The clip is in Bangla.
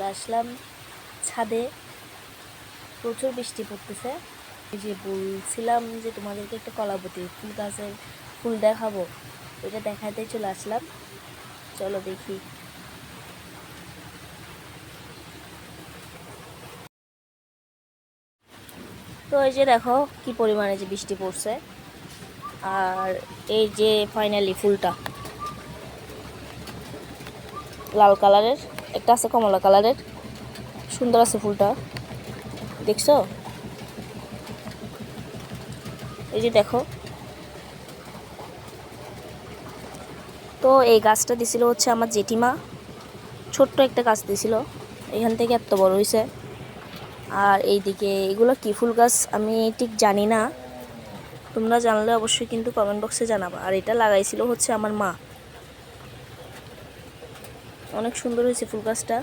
চলে আসলাম ছাদে। প্রচুর বৃষ্টি পড়তেছে। যে বলছিলাম যে তোমাদেরকে একটা কলাবতী, ফুল গাছের ফুল দেখাবো, ওইটা দেখাতে চলে আসলাম। চলো দেখি। তো এই যে দেখো কি পরিমাণে যে বৃষ্টি পড়ছে। আর এই যে ফাইনালি ফুলটা, লাল কালারের। একটা আছে কমলা কালারের। সুন্দর আছে ফুলটা। দেখছ? এই যে দেখো। তো এই গাছটা দিছিল হচ্ছে আমার জেঠিমা। ছোট্ট একটা গাছ দিছিল। এখান থেকে এত বড় হয়েছে আর এইদিকে এগুলো কি ফুল গাছ আমি ঠিক জানি না। তোমরা জানলে অবশ্যই কিন্তু কমেন্ট বক্সে জানাবা। আর এটা লাগাইছিল হচ্ছে আমার মা। অনেক সুন্দর হয়েছে ফুল গাছটা।